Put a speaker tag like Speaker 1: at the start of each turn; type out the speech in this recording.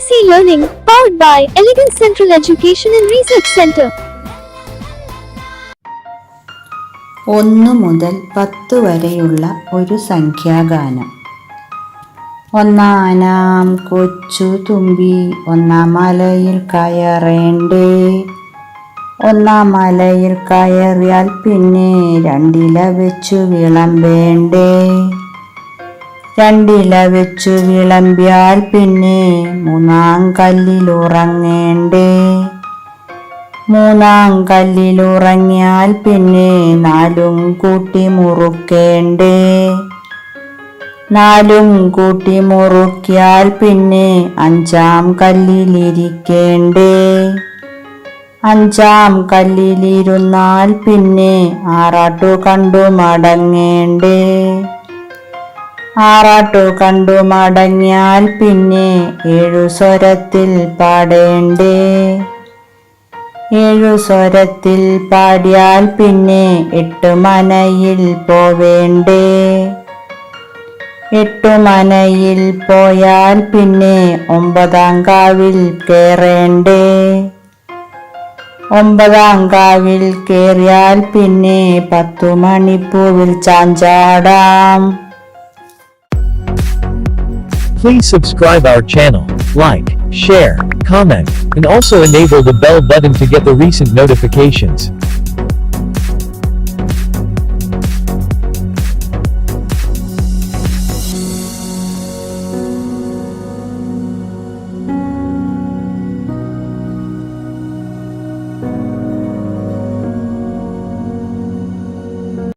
Speaker 1: ECC Learning, powered by Elegant Central Education and Research Center.
Speaker 2: ഒന്ന് മുതൽ പത്ത് വരെയുള്ള ഒരു സംഖ്യാഗാനം. ഒന്നാനാം കൊച്ചു തുമ്പി ഒന്നാം മലയിൽ കയറേണ്ടേ? ഒന്നാം മലയിൽ കയറിയാൽ പിന്നെ രണ്ടില വെച്ചു വിളമ്പേണ്ടേ? രണ്ടില വെച്ചു വിളമ്പിയാൽ പിന്നെ മൂന്നാം കല്ലിൽ ഉറങ്ങേണ്ടേ മൂന്നാം കല്ലിലുറങ്ങിയാൽ പിന്നെ നാലും കൂട്ടി മുറുക്കേണ്ടേ? നാലും കൂട്ടി മുറുക്കിയാൽ പിന്നെ അഞ്ചാം കല്ലിലിരിക്കേണ്ടേ? അഞ്ചാം കല്ലിലിരുന്നാൽ പിന്നെ ആറാട്ടു കണ്ടു മടങ്ങേണ്ടേ? ആറാട്ടു കണ്ടു മടങ്ങിയാൽ പിന്നെ ഏഴു സ്വരത്തിൽ പാടേണ്ടേ? ഏഴു സ്വരത്തിൽ പാടിയാൽ പിന്നെ എട്ട് മനയിൽ പോവേണ്ടേ? എട്ടു മനയിൽ പോയാൽ പിന്നെ ഒമ്പതാം കാവിൽ കയറേണ്ടേ ഒമ്പതാം കാവിൽ കയറിയാൽ പിന്നെ പത്തു മണിപ്പൂവിൽ ചാഞ്ചാടാം.
Speaker 3: Please subscribe our channel, like, share, comment, and also enable the bell button to get the recent notifications.